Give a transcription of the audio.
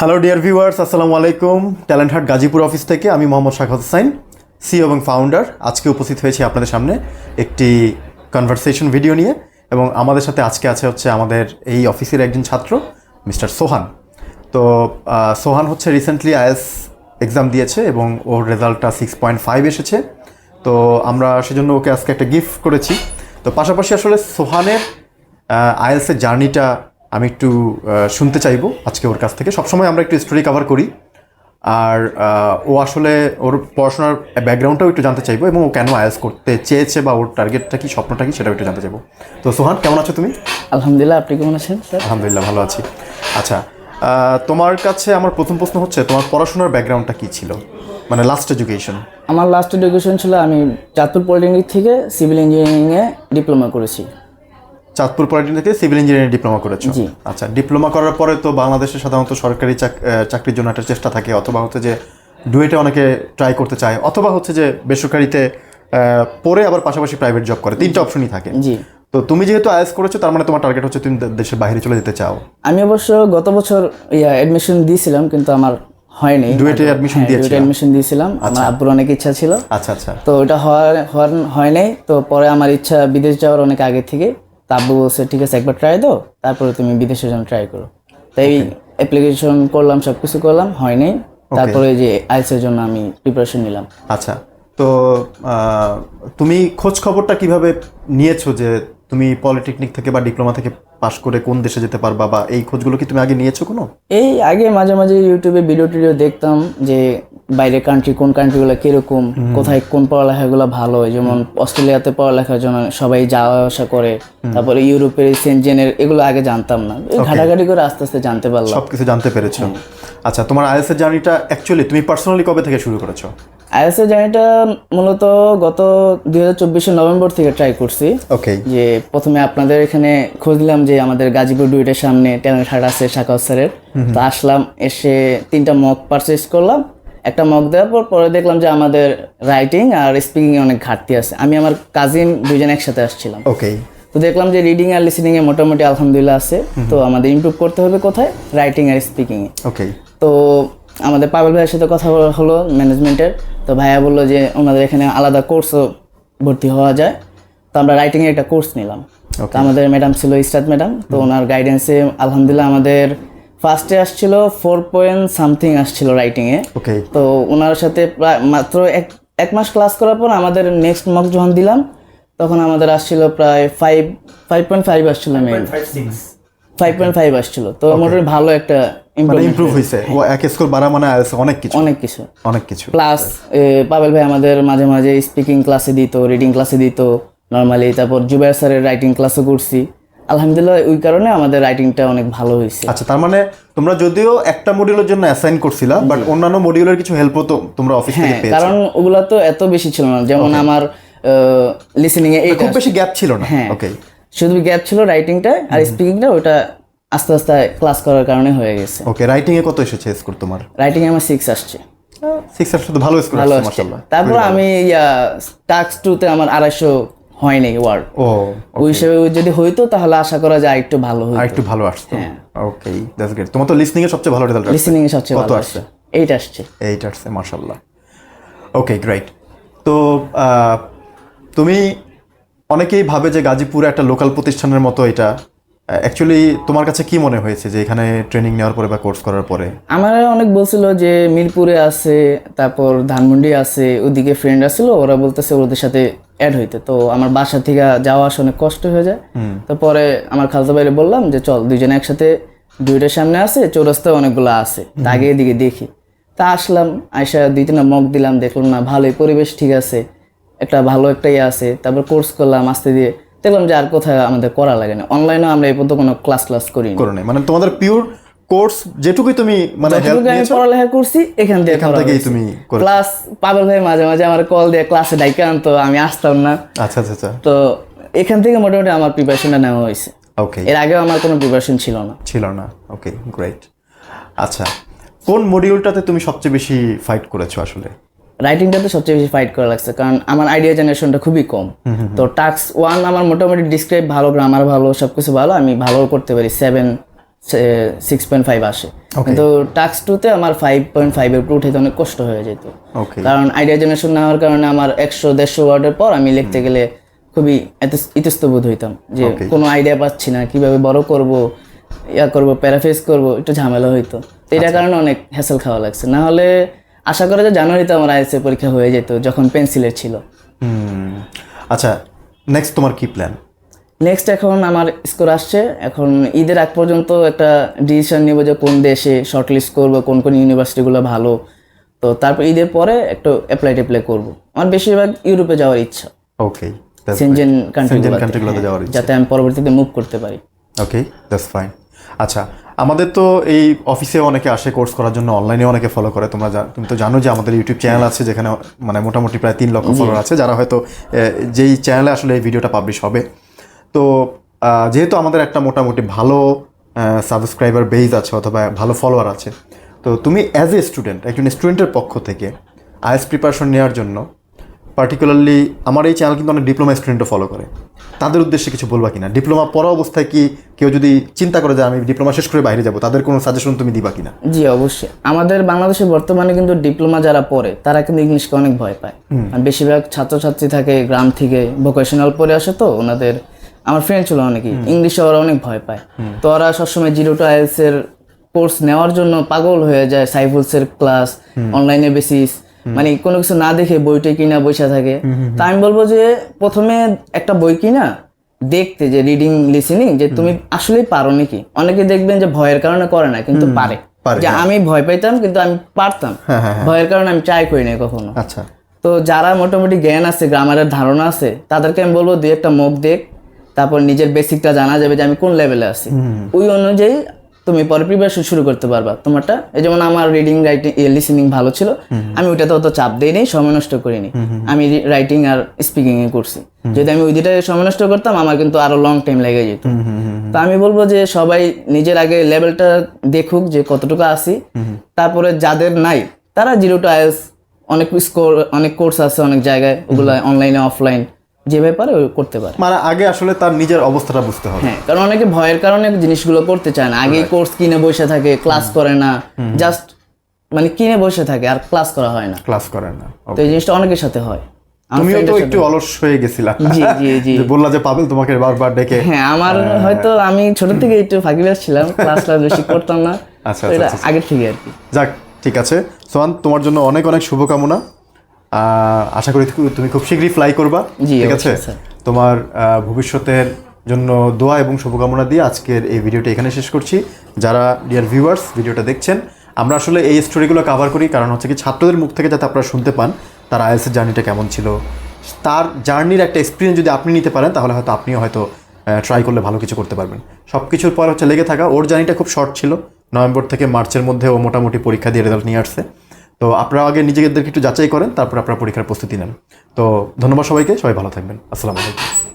Hello dear viewers আসসালামু আলাইকুম। Talent হাট গাজীপুর অফিস থেকে আমি মোহাম্মদ শাখাত হোসাইন সিও এবং ফাউন্ডার আজকে উপস্থিত হয়েছি আপনাদের সামনে একটি কনভারসেশন ভিডিও নিয়ে এবং আমাদের সাথে আজকে আছে হচ্ছে আমাদের এই অফিসের একজন ছাত্র, মিস্টার সোহান। তো সোহান হচ্ছে রিসেন্টলি আইএস এক্সাম দিয়েছে এবং ওর রেজাল্টটা সিক্স পয়েন্ট ফাইভ এসেছে। তো, আমরা সেজন্য ওকে আজকে একটা গিফট করেছি। তো, পাশাপাশি আসলে সোহানের আইএলসের জার্নিটা আমি একটু শুনতে চাইব আজকে ওর কাছ থেকে। সবসময় আমরা একটু স্টোরি কভার করি। আর ও আসলে ওর পড়াশোনার ব্যাকগ্রাউন্ডটাও একটু জানতে চাইব এবং ও কেন আইএলস করতে চেয়েছে বা ওর টার্গেটটা কি স্বপ্নটা কি সেটাও একটু জানতে চাইব। তো সোহান কেমন আছো তুমি? আলহামদুলিল্লাহ আপনি কেমন আছেন স্যার? আলহামদুলিল্লাহ ভালো আছি। আচ্ছা তোমার কাছে আমার প্রথম প্রশ্ন হচ্ছে তোমার পড়াশোনার ব্যাকগ্রাউন্ডটা কী ছিল? মানে লাস্ট এডুকেশন আমার লাস্ট এডুকেশন ছিল আমি চাঁদপুর পলিটেকনিক থেকে সিভিল ইঞ্জিনিয়ারিংয়ে ডিপ্লোমা করেছি। চাঁদপুর পলিটেকনিক থেকে সিভিল ইঞ্জিনিয়ারিং ডিপ্লোমা করেছ। আচ্ছা ডিপ্লোমা করার পরে তো বাংলাদেশে সাধারণত সরকারি চাক- চাকরির জন্য একটা চেষ্টা থাকে অথবা হচ্ছে যে ডুয়েটে অনেকে ট্রাই করতে চায় অথবা হচ্ছে যে বেসরকারিতে পড়ে আবার পাশাপাশি প্রাইভেট জব করে তিনটা অপশনই থাকে। জি। তো তুমি যেহেতু আইএস করেছ তার মানে তোমার টার্গেট হচ্ছে তুমি দেশের বাইরে চলে যেতে চাও। আমি অবশ্য গত বছর ইয়া অ্যাডমিশন দিয়েছিলাম কিন্তু আমার হয়নি। ডুয়েটে অ্যাডমিশন দিয়েছিল অ্যাডমিশন দিয়েছিলাম। আমার আব্বুর অনেক ইচ্ছা ছিল। আচ্ছা আচ্ছা। তো ওটা হওয়ার হওয়ার হয় নাই তো পরে আমার ইচ্ছা বিদেশ যাওয়ার অনেক আগে থেকে। তা আব্বু বলছে ঠিক আছে একবার ট্রাই দাও তারপরে তুমি বিদেশের জন্য ট্রাই করো। তাই অ্যাপ্লিকেশন করলাম সব কিছু করলাম হয়নি তারপরে যে আইসের জন্য আমি প্রিপারেশন নিলাম। আচ্ছা তো তুমি খোঁজ খবরটা কীভাবে নিয়েছো যে তুমি পলিটেকনিক থেকে বা ডিপ্লোমা থেকে পাশ করে কোন দেশে যেতে পারবা বা এই খোঁজগুলো কি তুমি আগে নিয়েছো কোনো? এই আগে মাঝে মাঝে ইউটিউবে ভিডিও টিডিও দেখতাম যে বাইরের কান্ট্রি কোন কান্ট্রিগুলো কীরকম কোথায় কোন পড়ালেখাগুলো ভালো যেমন অস্ট্রেলিয়াতে পড়ালেখার জন্য সবাই যাওয়া আসা করে তারপরে ইউরোপের সেন্ট এগুলো আগে জানতাম না। ঘাটাঘাটি করে আস্তে আস্তে জানতে পারলাম। সবকিছু জানতে পেরেছ। আচ্ছা তোমার আইএস এর জার্নিটা অ্যাকচুয়ালি তুমি পার্সোনালি কবে থেকে শুরু করেছ? আইএসএ জার্নিটা মূলত গত দুই হাজার চব্বিশে নভেম্বর থেকে ট্রাই করছি। ওকে যে প্রথমে আপনাদের এখানে খোঁজ দিলাম যে আমাদের গাজীপুর ডুইটের সামনে ট্যালেন্ট হাট আছে শাখা স্যারের। তো আসলাম এসে তিনটা মক পারচেস করলাম। একটা মক দেওয়ার পর পরে দেখলাম যে আমাদের রাইটিং আর স্পিকিং এ অনেক ঘাটতি আছে। আমি আমার কাজিন দুইজন একসাথে আসছিলাম। ওকে তো দেখলাম যে রিডিং আর লিসনিং এ মোটামুটি আলহামদুলিল্লাহ আছে। তো আমাদের ইমপ্রুভ করতে হবে কোথায়? রাইটিং আর স্পিকিং এ। ওকে তো আমাদের পাবেল ভাইয়ের সাথে কথা বলা হলো ম্যানেজমেন্টের তো ভাইয়া বলল যে ওনাদের এখানে আলাদা কোর্সও ভর্তি হওয়া যায়। তো আমরা রাইটিং এর একটা কোর্স নিলাম। তো আমাদের ম্যাডাম ছিল ইস্তাদ ম্যাডাম তো ওনার গাইডেন্সে আলহামদুলিল্লাহ আমাদের ফার্স্টে আসছিল ফোর পয়েন্ট সামথিং আসছিল রাইটিং এ ওকে তো ওনার সাথে প্রায় মাত্র এক এক মাস ক্লাস করার পর আমাদের নেক্সট মক যখন দিলাম তখন আমাদের আসছিল প্রায় ফাইভ ফাইভ পয়েন্ট ফাইভ আসছিল মেন ফাইভ পয়েন্ট ফাইভ আসছিল। তো মোটামুটি ভালো একটা মানে ইমপ্রুভ হয়েছে। ও এক স্কোর বাড়া মানে অনেক কিছু। অনেক কিছু। অনেক কিছু। প্লাস পাবেল ভাই আমাদের মাঝে মাঝে স্পিকিং ক্লাসে দিত রিডিং ক্লাসে দিত। নর্মালি তারপর জুবাইর স্যারের রাইটিং ক্লাসও করছি। আলহামদুলিল্লাহ ওই কারণে আমাদের রাইটিংটা অনেক ভালো হয়েছে। আচ্ছা তার মানে তোমরা যদিও একটা মডিউলের জন্য অ্যাসাইন করছিলা বাট অন্যান্য মডিউলের কিছু হেল্পও তো তোমরা অফিস থেকে হ্যাঁ পেয়েছ। কারণ ওগুলা তো এত বেশি ছিল না যেমন আমার লিসেনিং এ খুব বেশি গ্যাপ ছিল না? হ্যাঁ। ওকে শুধু গ্যাপ ছিল রাইটিংটা আর স্পিকিংটা ওটা আস্তে আস্তে ক্লাস করার কারণে হয়ে গেছে। ওকে রাইটিং এ কত এসেছে স্কোর তোমার? রাইটিং এ আমার সিক্স আসছে। সিক্স এর তো ভালো স্কোর আসছে আসছে। মাশাআল্লাহ। তারপর আমি টাক্স টুতে আমার আড়াইশো হয়নি ওয়ার্ড ও ওই হিসেবে যদি হইতো তাহলে আশা করা যায় একটু ভালো হইতো। একটু ভালো আসতো। হ্যাঁ। ওকে দ্যাটস গ্রেট তোমার তো লিসনিং এ সবচেয়ে ভালো রেজাল্ট লিসেনিং এ সবচেয়ে ভালো আসছে? এইট আসছে। এইট আসছে মাশাআল্লাহ। ওকে গ্রেট তো তুমি অনেকেই ভাবে যে গাজীপুরে একটা লোকাল প্রতিষ্ঠানের মতো এটা। অ্যাকচুয়ালি তোমার কাছে কি মনে হয়েছে যে এখানে ট্রেনিং নেওয়ার পরে বা কোর্স করার পরে? আমার অনেক বলছিল যে মিরপুরে আছে তারপর ধানমন্ডি আছে ওদিকে ফ্রেন্ড আসছিল ওরা বলতেছে ওদের সাথে অ্যাড হইতে। তো আমার বাসা থেকে যাওয়া আসা অনেক কষ্ট হয়ে যায়। তো পরে আমার খালতো বাইরে বললাম যে চল দুইজনে একসাথে দুইটার সামনে আছে চৌরাস্তায় অনেকগুলো আছে। তা আগে এদিকে দেখি। তা আসলাম আয়সা দুই তিনটা মগ দিলাম দেখলাম না ভালোই পরিবেশ ঠিক আছে একটা ভালো একটা ইয়ে আছে। তারপর কোর্স করলাম আস্তে দিয়ে দেখলাম যে আর কোথায় আমাদের করা লাগে না। অনলাইনেও আমরা এই পর্যন্ত কোনো ক্লাস ক্লাস করি করো মানে তোমাদের পিওর কোর্স যেটুকুই তুমি মানে হেল্প নিয়েছো পড়ালেখা করছি এখান থেকে এখান থেকেই তুমি ক্লাস পাগল ভাই মাঝে মাঝে আমার কল দিয়ে ক্লাসে ডাইকে আনতো আমি আসতাম না। আচ্ছা আচ্ছা আচ্ছা। তো এখান থেকে মোটামুটি আমার প্রিপারেশনটা নেওয়া হয়েছে। ওকে এর আগেও আমার কোনো প্রিপারেশন ছিল না। ছিল না। ওকে গ্রেট আচ্ছা কোন মডিউলটাতে তুমি সবচেয়ে বেশি ফাইট করেছ আসলে? রাইটিংটাতে সবচেয়ে বেশি ফাইট করা লাগছে কারণ আমার আইডিয়া জেনারেশনটা খুবই কম। তো টাস্ক ওয়ান আমার মোটামুটি ডিসক্রাইব ভালো গ্রামার ভালো সবকিছু ভালো আমি ভালো করতে পারি। সেভেন সিক্স পয়েন্ট ফাইভ আসে। কিন্তু টাক্স টুতে আমার ফাইভ পয়েন্ট ফাইভের উপর উঠাইতে অনেক কষ্ট হয়ে যেত। কারণ আইডিয়া জেনারেশন না হওয়ার কারণে আমার একশো দেড়শো ওয়ার্ডের পর আমি লিখতে গেলে খুবই ইতস্তবোধ হইতাম যে কোনো আইডিয়া পাচ্ছি না কীভাবে বড় করব ইয়া করব প্যারাফেস করব একটু ঝামেলা হইতো। তো এটার কারণে অনেক হ্যাসেল খাওয়া লাগছে। না হলে আশা করে যে জানুয়ারিতে আমার আইএসএ পরীক্ষা হয়ে যেত যখন পেন্সিলের ছিল। হুম। আচ্ছা নেক্সট তোমার কি প্ল্যান নেক্সট এখন আমার স্কোর আসছে। এখন ঈদের আগ পর্যন্ত একটা ডিসিশন নেব যে কোন দেশে শর্ট লিস্ট করব কোন কোন ইউনিভার্সিটিগুলো ভালো। তো তারপর ঈদের পরে একটু অ্যাপ্লাই ট্যাপ্লাই করব। আমার বেশিরভাগ ইউরোপে যাওয়ার ইচ্ছা। ওকে সেনজেন সেনজেন কান্ট্রিগুলোতে যাওয়ার ইচ্ছা। যাতে আমি পরবর্তীতে মুভ করতে পারি। ওকে দ্যাটস ফাইন আচ্ছা আমাদের তো এই অফিসে অনেকে আসে কোর্স করার জন্য অনলাইনে অনেকে ফলো করে। তোমরা তুমি তো জানো যে আমাদের ইউটিউব চ্যানেল আছে যেখানে মানে মোটামুটি প্রায় তিন লক্ষ ফলোয়ার আছে। যারা হয়তো যেই চ্যানেলে আসলে এই ভিডিওটা পাবলিশ হবে তো যেহেতু আমাদের একটা মোটামুটি ভালো সাবস্ক্রাইবার বেজ আছে অথবা ভালো ফলোয়ার আছে তো তুমি অ্যাজ এ স্টুডেন্ট একজন স্টুডেন্টের পক্ষ থেকে আইএস প্রিপারেশন নেওয়ার জন্য পার্টিকুলারলি আমার এই চ্যানেল কিন্তু অনেক ডিপ্লোমা স্টুডেন্টও ফলো করে। তাদের উদ্দেশ্যে কিছু বলবা কিনা? ডিপ্লোমা পড়া অবস্থায় কি কেউ যদি চিন্তা করে যে আমি ডিপ্লোমা শেষ করে বাইরে যাব তাদের কোনো সাজেশন তুমি দিবা কিনা? জি অবশ্যই। আমাদের বাংলাদেশে বর্তমানে কিন্তু ডিপ্লোমা যারা পড়ে তারা কিন্তু ইংলিশকে অনেক ভয় পায়। বেশিরভাগ ছাত্রছাত্রী থাকে গ্রাম থেকে ভোকেশনাল পড়ে আসে তো ওনাদের আমার ফ্রেন্ড ছিল অনেকেই। ইংলিশে ওরা অনেক ভয় পায়। তো ওরা সবসময় জিরো টু আইএলস এর কোর্স নেওয়ার জন্য পাগল হয়ে যায় সাইফুলস এর ক্লাস অনলাইনে বেসিস মানে কোনো কিছু না দেখে বইটা কিনা বসে থাকে। তা আমি বলব যে প্রথমে একটা বই কিনা দেখতে যে রিডিং লিসেনিং যে তুমি আসলেই পারো নাকি? অনেকে দেখবেন যে ভয়ের কারণে করে না কিন্তু পারে। যে আমি ভয় পাইতাম কিন্তু আমি পারতাম। হ্যাঁ, হ্যাঁ, ভয়ের কারণে আমি ট্রাই করি নাই কখনো। আচ্ছা। তো যারা মোটামুটি জ্ঞান আছে গ্রামারের ধারণা আছে তাদেরকে আমি বলব দুই একটা মুখ দেখ। তারপর নিজের বেসিকটা জানা যাবে যে আমি কোন লেভেলে আছি। ওই অনুযায়ী তুমি পরে প্রিপারেশন শুরু করতে পারবা। তোমারটা এই যেমন আমার রিডিং রাইটিং লিসেনিং ভালো ছিল। আমি ওইটাতে অত চাপ দিই নি সময় নষ্ট করিনি। আমি রাইটিং আর স্পিকিং এ করছি যদি আমি ওই দুইটা সময় নষ্ট করতাম আমার কিন্তু আরও লং টাইম লেগে যেত। তো আমি বলব যে সবাই নিজের আগে লেভেলটা দেখুক যে কতটুকু আসি তারপরে যাদের নাই তারা জিরো টু আইএলস অনেক স্কোর অনেক কোর্স আছে অনেক জায়গায় ওগুলো অনলাইনে অফলাইন যে ব্যাপারে ও করতে পারে। মানে আগে আসলে তার নিজের অবস্থাটা বুঝতে হবে। হ্যাঁ কারণ অনেকে ভয়ের কারণে জিনিসগুলো করতে চায় না। আগে কোর্স কিনে বসে থাকে ক্লাস করে না। জাস্ট মানে কিনে বসে থাকে আর ক্লাস করা হয় না। ক্লাস করেন না। তো এই জিনিসটা অনেকের সাথে হয়। তুমিও তো একটু অলস হয়ে গেছিলা। জি, জি, জি। বললা যে পাবেল তোমাকে বারবার ডেকে হ্যাঁ আমার হয়তো আমি ছোট থেকে একটু ফাঁকিবাজ ছিলাম ক্লাস ক্লাস বেশি করতাম না। আচ্ছা, তো এটা আচ্ছা, থেকে আর কি। যাক ঠিক আছে। সোহান তোমার জন্য অনেক অনেক শুভকামনা। আশা করি তুমি- খুব শীঘ্রই ফ্লাই করবা ঠিক আছে? তোমার ভবিষ্যতের জন্য দোয়া এবং শুভকামনা দিয়ে আজকের এই ভিডিওটা এখানে শেষ করছি। যারা ডিয়ার ভিউয়ার্স ভিডিওটা দেখছেন আমরা আসলে এই স্টোরিগুলো কভার করি কারণ হচ্ছে কি ছাত্রদের মুখ থেকে যাতে আপনারা শুনতে পান তার আইএলসের জার্নিটা কেমন ছিল। তার জার্নির একটা এক্সপিরিয়েন্স যদি আপনি নিতে পারেন তাহলে হয়তো আপনিও হয়তো ট্রাই করলে ভালো কিছু করতে পারবেন। সব কিছুর পর হচ্ছে লেগে থাকা ওর জার্নিটা খুব শর্ট ছিল। নভেম্বর থেকে মার্চের মধ্যে ও মোটামুটি পরীক্ষা দিয়ে রেজাল্ট নিয়ে আসছে। তো আপনারা আগে নিজেদেরকে একটু যাচাই করেন, তারপর আপনারা পরীক্ষার প্রস্তুতি নেন। তো ধন্যবাদ সবাইকে, সবাই ভালো থাকবেন। আসসালামু আলাইকুম।